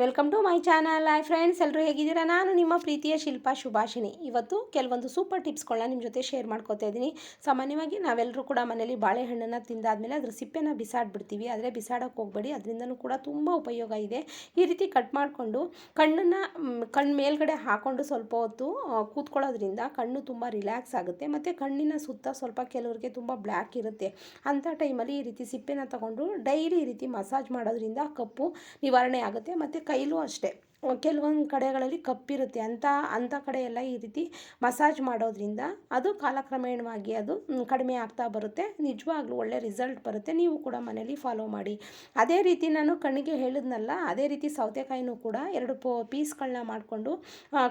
Welcome to my channel hi friends ಎಲ್ಲರೂ ಹೇಗಿದ್ದೀರಾ? ನಾನು ನಿಮ್ಮ ಪ್ರೀತಿಯ ಶಿಲ್ಪಾ ಶುಭಾಷಿಣಿ ಇವತ್ತು ಕೆಲವೊಂದು ಸೂಪರ್ ಟಿಪ್ಸ್ಗಳನ್ನ ನಿಮ್ಮ ಜೊತೆ ಶೇರ್ ಮಾಡ್ಕೋತಾ ಇದ್ದೀನಿ. ಸಾಮಾನ್ಯವಾಗಿ ನಾವೆಲ್ಲರೂ ಕೂಡ ಮನೇಲಿ ಬಾಳೆಹಣ್ಣನ್ನು ತಿಂದಾದಮೇಲೆ ಅದ್ರ ಸಿಪ್ಪೆನ ಬಿಸಾಡ್ಬಿಡ್ತೀವಿ. ಆದರೆ ಬಿಸಾಡೋಕೆ ಹೋಗಬೇಡಿ. ಅದರಿಂದನೂ ಕೂಡ ತುಂಬ ಉಪಯೋಗ ಇದೆ. ಈ ರೀತಿ ಕಟ್ ಮಾಡಿಕೊಂಡು ಕಣ್ಣನ್ನು ಕಣ್ಣು ಮೇಲ್ಗಡೆ ಹಾಕ್ಕೊಂಡು ಸ್ವಲ್ಪ ಹೊತ್ತು ಕೂತ್ಕೊಳ್ಳೋದ್ರಿಂದ ಕಣ್ಣು ತುಂಬ ರಿಲ್ಯಾಕ್ಸ್ ಆಗುತ್ತೆ. ಮತ್ತು ಕಣ್ಣಿನ ಸುತ್ತ ಸ್ವಲ್ಪ ಕೆಲವರಿಗೆ ತುಂಬ ಬ್ಲ್ಯಾಕ್ ಇರುತ್ತೆ. ಅಂಥ ಟೈಮಲ್ಲಿ ಈ ರೀತಿ ಸಿಪ್ಪೆನ ತಗೊಂಡು ಡೈಲಿ ಈ ರೀತಿ ಮಸಾಜ್ ಮಾಡೋದ್ರಿಂದ ಕಪ್ಪು ನಿವಾರಣೆ ಆಗುತ್ತೆ. ಮತ್ತು ಕೈಲೂ ಅಷ್ಟೇ. ಕೆಲವೊಂದು ಕಡೆಗಳಲ್ಲಿ ಕಪ್ಪಿರುತ್ತೆ. ಅಂಥ ಅಂಥ ಕಡೆ ಎಲ್ಲ ಈ ರೀತಿ ಮಸಾಜ್ ಮಾಡೋದ್ರಿಂದ ಅದು ಕಾಲಕ್ರಮೇಣವಾಗಿ ಅದು ಕಡಿಮೆ ಆಗ್ತಾ ಬರುತ್ತೆ. ನಿಜವಾಗ್ಲೂ ಒಳ್ಳೆ ರಿಸಲ್ಟ್ ಬರುತ್ತೆ. ನೀವು ಕೂಡ ಮನೇಲಿ ಫಾಲೋ ಮಾಡಿ. ಅದೇ ರೀತಿ ನಾನು ಕಣ್ಣಿಗೆ ಹೇಳಿದ್ನಲ್ಲ, ಅದೇ ರೀತಿ ಸೌತೆಕಾಯಿನೂ ಕೂಡ ಎರಡು ಪೋ ಪೀಸ್ಗಳನ್ನ ಮಾಡಿಕೊಂಡು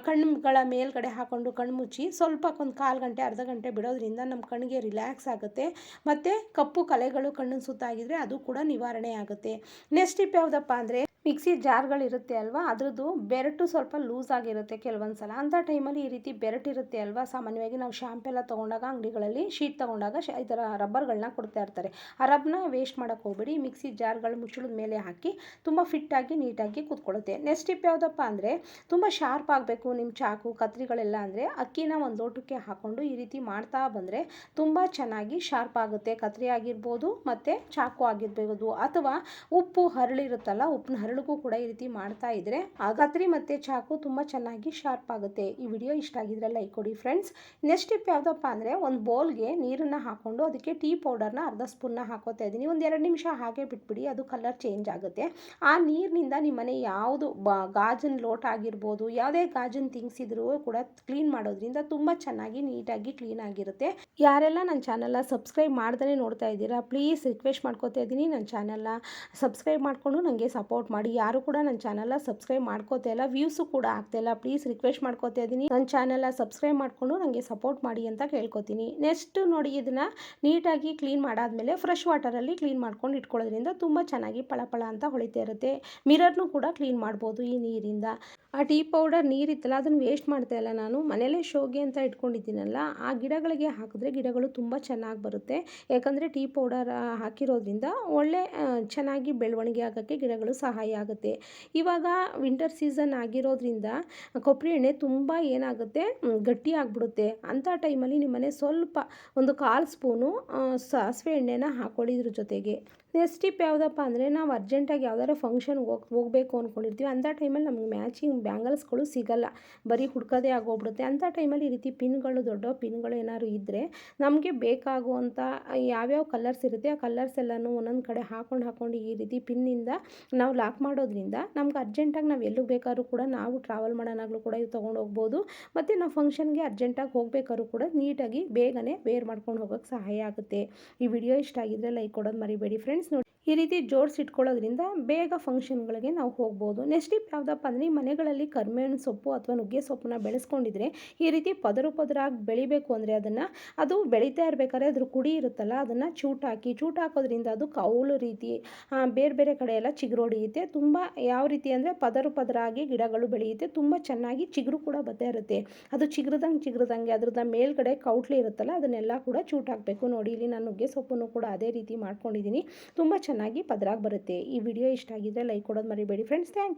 ಕಣ್ಣುಗಳ ಮೇಲ್ಗಡೆ ಹಾಕ್ಕೊಂಡು ಕಣ್ಣು ಮುಚ್ಚಿ ಸ್ವಲ್ಪ ಒಂದು ಕಾಲು ಗಂಟೆ, ಅರ್ಧ ಗಂಟೆ ಬಿಡೋದ್ರಿಂದ ನಮ್ಮ ಕಣ್ಣಿಗೆ ರಿಲ್ಯಾಕ್ಸ್ ಆಗುತ್ತೆ. ಮತ್ತು ಕಪ್ಪು ಕಲೆಗಳು ಕಣ್ಣಿನ ಸುತ್ತಾಗಿದ್ರೆ ಅದು ಕೂಡ ನಿವಾರಣೆ ಆಗುತ್ತೆ. ನೆಕ್ಸ್ಟ್ ಟಿಪ್ ಯಾವುದಪ್ಪ ಅಂದರೆ ಮಿಕ್ಸಿ ಜಾರ್ಗಳಿರುತ್ತೆ ಅಲ್ವಾ? ಅದರದ್ದು ಬೆರಟು ಸ್ವಲ್ಪ ಲೂಸ್ ಆಗಿರುತ್ತೆ ಕೆಲವೊಂದು ಸಲ ಅಂಥ ಟೈಮಲ್ಲಿ ಈ ರೀತಿ ಬೆರಟಿರುತ್ತೆ ಅಲ್ವಾ? ಸಾಮಾನ್ಯವಾಗಿ ನಾವು ಶ್ಯಾಂಪು ಎಲ್ಲ ತೊಗೊಂಡಾಗ, ಅಂಗಡಿಗಳಲ್ಲಿ ಶೀಟ್ ತೊಗೊಂಡಾಗ ಶ ಈ ಥರ ರಬ್ಬರ್ಗಳನ್ನ ಕೊಡ್ತಾ ಇರ್ತಾರೆ. ಆ ರಬ್ನ ವೇಸ್ಟ್ ಮಾಡೋಕ್ಕೆ ಹೋಗ್ಬೇಡಿ. ಮಿಕ್ಸಿ ಜಾರ್ಗಳು ಮುಚ್ಚಳದ ಮೇಲೆ ಹಾಕಿ ತುಂಬ ಫಿಟ್ಟಾಗಿ ನೀಟಾಗಿ ಕೂತ್ಕೊಳ್ಳುತ್ತೆ. ನೆಕ್ಸ್ಟ್ ಟಿಪ್ ಯಾವುದಪ್ಪ ಅಂದರೆ, ತುಂಬ ಶಾರ್ಪ್ ಆಗಬೇಕು ನಿಮ್ಮ ಚಾಕು, ಕತ್ರಿಗಳೆಲ್ಲ ಅಂದರೆ ಅಕ್ಕಿನ ಒಂದು ಲೋಟಕ್ಕೆ ಹಾಕ್ಕೊಂಡು ಈ ರೀತಿ ಮಾಡ್ತಾ ಬಂದರೆ ತುಂಬ ಚೆನ್ನಾಗಿ ಶಾರ್ಪ್ ಆಗುತ್ತೆ. ಕತ್ರಿ ಆಗಿರ್ಬೋದು ಮತ್ತು ಚಾಕು ಆಗಿರ್ಬೋದು. ಅಥವಾ ಉಪ್ಪು ಹರಳಿರುತ್ತಲ್ಲ ಉಪ್ಪಿನ ಹರಳಿಗೂ ಕೂಡ ಈ ರೀತಿ ಮಾಡ್ತಾ ಇದ್ರೆ ಕತ್ರಿ ಮತ್ತು ಚಾಕು ತುಂಬ ಚೆನ್ನಾಗಿ ಶಾರ್ಪ್ ಆಗುತ್ತೆ. ಈ ವಿಡಿಯೋ ಇಷ್ಟ ಆಗಿದ್ರೆ ಲೈಕ್ ಕೊಡಿ ಫ್ರೆಂಡ್ಸ್ ನೆಕ್ಸ್ಟ್ ಟಿಪ್ ಯಾವುದಪ್ಪ ಅಂದರೆ ಒಂದು ಬೌಲ್ಗೆ ನೀರನ್ನು ಹಾಕ್ಕೊಂಡು ಅದಕ್ಕೆ ಟೀ ಪೌಡರ್ನ ಅರ್ಧ ಸ್ಪೂನ್ನ ಹಾಕೋತಾ ಇದ್ದೀನಿ. ಒಂದು ಎರಡು ನಿಮಿಷ ಹಾಗೆ ಬಿಟ್ಬಿಡಿ, ಅದು ಕಲರ್ ಚೇಂಜ್ ಆಗುತ್ತೆ. ಆ ನೀರಿನಿಂದ ನಿಮ್ಮನೆ ಯಾವುದು ಬ ಗಾಜಿನ ಲೋಟ ಆಗಿರ್ಬೋದು, ಯಾವುದೇ ಗಾಜಿನ ಥಿಂಗ್ಸ್ ಕೂಡ ಕ್ಲೀನ್ ಮಾಡೋದ್ರಿಂದ ತುಂಬ ಚೆನ್ನಾಗಿ ನೀಟಾಗಿ ಕ್ಲೀನ್ ಆಗಿರುತ್ತೆ. ಯಾರೆಲ್ಲ ನನ್ನ ಚಾನಲ್ನ ಸಬ್ಸ್ಕ್ರೈಬ್ ಮಾಡ್ದೇ ನೋಡ್ತಾ ಇದ್ದೀರಾ ಪ್ಲೀಸ್ ರಿಕ್ವೆಸ್ಟ್ ಮಾಡ್ಕೋತಾ ಇದ್ದೀನಿ. ನನ್ನ ಚಾನಲ್ನ ಸಬ್ಸ್ಕ್ರೈಬ್ ಮಾಡಿಕೊಂಡು ನನಗೆ ಸಪೋರ್ಟ್ ಮಾಡಿ. ಯಾರು ಕೂಡ ನನ್ನ ಚಾನಲ್ನ ಸಬ್ಸ್ಕ್ರೈಬ್ ಮಾಡ್ಕೋತಾ ಇಲ್ಲ, ವ್ಯೂಸು ಕೂಡ ಆಗ್ತಾ ಇಲ್ಲ. ಪ್ಲೀಸ್ ರಿಕ್ವೆಸ್ಟ್ ಮಾಡ್ಕೋತಾ ಇದ್ದೀನಿ. ನನ್ನ ಚಾನಲ್ನ ಸಬ್ಸ್ಕ್ರೈಬ್ ಮಾಡಿಕೊಂಡು ನನಗೆ ಸಪೋರ್ಟ್ ಮಾಡಿ ಅಂತ ಕೇಳ್ಕೊತೀನಿ. ನೆಕ್ಸ್ಟ್ ನೋಡಿ, ಇದನ್ನು ನೀಟಾಗಿ ಕ್ಲೀನ್ ಮಾಡಾದ್ಮೇಲೆ ಫ್ರೆಶ್ ವಾಟರಲ್ಲಿ ಕ್ಲೀನ್ ಮಾಡ್ಕೊಂಡು ಇಟ್ಕೊಳ್ಳೋದ್ರಿಂದ ತುಂಬ ಚೆನ್ನಾಗಿ ಪಳಪಳ ಅಂತ ಹೊಳಿತಾ ಇರುತ್ತೆ. ಮಿರರ್ನು ಕೂಡ ಕ್ಲೀನ್ ಮಾಡ್ಬೋದು ಈ ನೀರಿಂದ. ಆ ಟೀ ಪೌಡರ್ ನೀರಿತ್ತಲ್ಲ ಅದನ್ನು ವೇಸ್ಟ್ ಮಾಡ್ತಾ ಇಲ್ಲ ನಾನು. ಮನೇಲೇ ಶೋಗೆ ಅಂತ ಇಟ್ಕೊಂಡಿದ್ದೀನಲ್ಲ, ಆ ಗಿಡಗಳಿಗೆ ಹಾಕಿದ್ರೆ ಗಿಡಗಳು ತುಂಬ ಚೆನ್ನಾಗಿ ಬರುತ್ತೆ. ಯಾಕಂದರೆ ಟೀ ಪೌಡರ್ ಹಾಕಿರೋದ್ರಿಂದ ಒಳ್ಳೆ ಚೆನ್ನಾಗಿ ಬೆಳವಣಿಗೆ ಆಗೋಕ್ಕೆ ಗಿಡಗಳು ಸಹಾಯ ಆಗುತ್ತೆ. ಇವಾಗ ವಿಂಟರ್ ಸೀಸನ್ ಆಗಿರೋದ್ರಿಂದ ಕೊಬ್ಬರಿ ಎಣ್ಣೆ ತುಂಬ ಏನಾಗುತ್ತೆ ಗಟ್ಟಿ ಆಗಿಬಿಡುತ್ತೆ. ಅಂಥ ಟೈಮಲ್ಲಿ ನಿಮ್ಮನೆ ಸ್ವಲ್ಪ ಒಂದು ಕಾಲು ಸ್ಪೂನು ಸಾಸಿವೆ ಎಣ್ಣೆನ ಹಾಕೊಳ್ಳಿ ಇದ್ರ ಜೊತೆಗೆ. ನೆಕ್ಸ್ಟ್ ಟಿಪ್ ಯಾವುದಪ್ಪ ಅಂದರೆ ನಾವು ಅರ್ಜೆಂಟಾಗಿ ಯಾವ್ದಾದ್ರು ಫಂಕ್ಷನ್ಗೆ ಹೋಗಿ, ಹೋಗಬೇಕು ಅಂದ್ಕೊಂಡಿರ್ತೀವಿ ಅಂಥ ಟೈಮಲ್ಲಿ ನಮ್ಗೆ ಮ್ಯಾಚಿಂಗ್ ಬ್ಯಾಂಗಲ್ಸ್ಗಳು ಸಿಗಲ್ಲ. ಬರೀ ಹುಡ್ಕೋದೇ ಆಗೋಗ್ಬಿಡುತ್ತೆ. ಅಂಥ ಟೈಮಲ್ಲಿ ಈ ರೀತಿ ಪಿನ್ಗಳು ದೊಡ್ಡ ಪಿನ್ಗಳು ಏನಾದ್ರು ಇದ್ದರೆ ನಮಗೆ ಬೇಕಾಗುವಂಥ ಯಾವ್ಯಾವ ಕಲರ್ಸ್ ಇರುತ್ತೆ, ಆ ಕಲರ್ಸ್ ಎಲ್ಲನೂ ಒಂದೊಂದು ಕಡೆ ಹಾಕೊಂಡು ಹಾಕೊಂಡು ಈ ರೀತಿ ಪಿನ್ನಿಂದ ನಾವು ಲಾಕ್ ಮಾಡೋದ್ರಿಂದ ನಮ್ಗೆ ಅರ್ಜೆಂಟಾಗಿ ನಾವು ಎಲ್ಲಿಗೆ ಬೇಕಾದ್ರೂ ಕೂಡ ನಾವು ಟ್ರಾವೆಲ್ ಮಾಡೋಣಾಗಲೂ ಕೂಡ ಇವು ತೊಗೊಂಡು ಹೋಗ್ಬೋದು. ಮತ್ತು ನಾವು ಫಂಕ್ಷನ್ಗೆ ಅರ್ಜೆಂಟಾಗಿ ಹೋಗಬೇಕಾದ್ರೂ ಕೂಡ ನೀಟಾಗಿ ಬೇಗನೆ ವೇರ್ ಮಾಡ್ಕೊಂಡು ಹೋಗೋಕ್ಕೆ ಸಹಾಯ ಆಗುತ್ತೆ. ಈ ವಿಡಿಯೋ ಇಷ್ಟ ಆಗಿದ್ರೆ ಲೈಕ್ ಕೊಡೋದು ಮರಿಬೇಡಿ ಫ್ರೆಂಡ್ಸ್ ನೋಡಿ ಈ ರೀತಿ ಜೋಡಿಸಿಟ್ಕೊಳ್ಳೋದ್ರಿಂದ ಬೇಗ ಫಂಕ್ಷನ್ಗಳಿಗೆ ನಾವು ಹೋಗ್ಬೋದು. ನೆಕ್ಸ್ಟ್ ಟಿಪ್ ಯಾವುದಪ್ಪ ಅಂದರೆ ಮನೆಗಳಲ್ಲಿ ಕರಿಬೇವಿನ ಸೊಪ್ಪು ಅಥವಾ ನುಗ್ಗೆ ಸೊಪ್ಪನ್ನ ಬೆಳೆಸ್ಕೊಂಡಿದ್ರೆ ಈ ರೀತಿ ಪದರು ಪದರಾಗಿ ಬೆಳಿಬೇಕು ಅಂದರೆ ಅದನ್ನು, ಅದು ಬೆಳೀತಾ ಇರಬೇಕಾದ್ರೆ ಅದ್ರ ಕುಡಿ ಇರುತ್ತಲ್ಲ, ಅದನ್ನು ಚೂಟಾಕಿ, ಚೂಟಾಕೋದ್ರಿಂದ ಅದು ಕೌಲು ರೀತಿ ಬೇರೆ ಬೇರೆ ಕಡೆ ಎಲ್ಲ ಚಿಗುರು ಹೊಡೆಯುತ್ತೆ. ತುಂಬ ಯಾವ ರೀತಿ ಅಂದರೆ ಪದರು ಪದರಾಗಿ ಗಿಡಗಳು ಬೆಳೆಯುತ್ತೆ. ತುಂಬ ಚೆನ್ನಾಗಿ ಚಿಗುರು ಕೂಡ ಬರ್ತಾ ಇರುತ್ತೆ. ಅದು ಚಿಗುರ್ದಂಗೆ ಚಿಗುರ್ದಂಗೆ ಅದ್ರದ್ದು ಮೇಲ್ಗಡೆ ಕೌಟ್ಲಿ ಇರುತ್ತಲ್ಲ, ಅದನ್ನೆಲ್ಲ ಕೂಡ ಚೂಟಾಕಬೇಕು. ನೋಡಿ, ಇಲ್ಲಿ ನಾನು ನುಗ್ಗೆ ಸೊಪ್ಪನ್ನು ಕೂಡ ಅದೇ ರೀತಿ ಮಾಡ್ಕೊಂಡಿದ್ದೀನಿ. ತುಂಬ ಚೆನ್ನಾಗಿ ಪದರಾಗಿ ಬರುತ್ತೆ. ಈ ವಿಡಿಯೋ ಇಷ್ಟ ಆಗಿದ್ರೆ ಲೈಕ್ ಕೊಡೋದು ಮರಿಬೇಡಿ. Friends thank you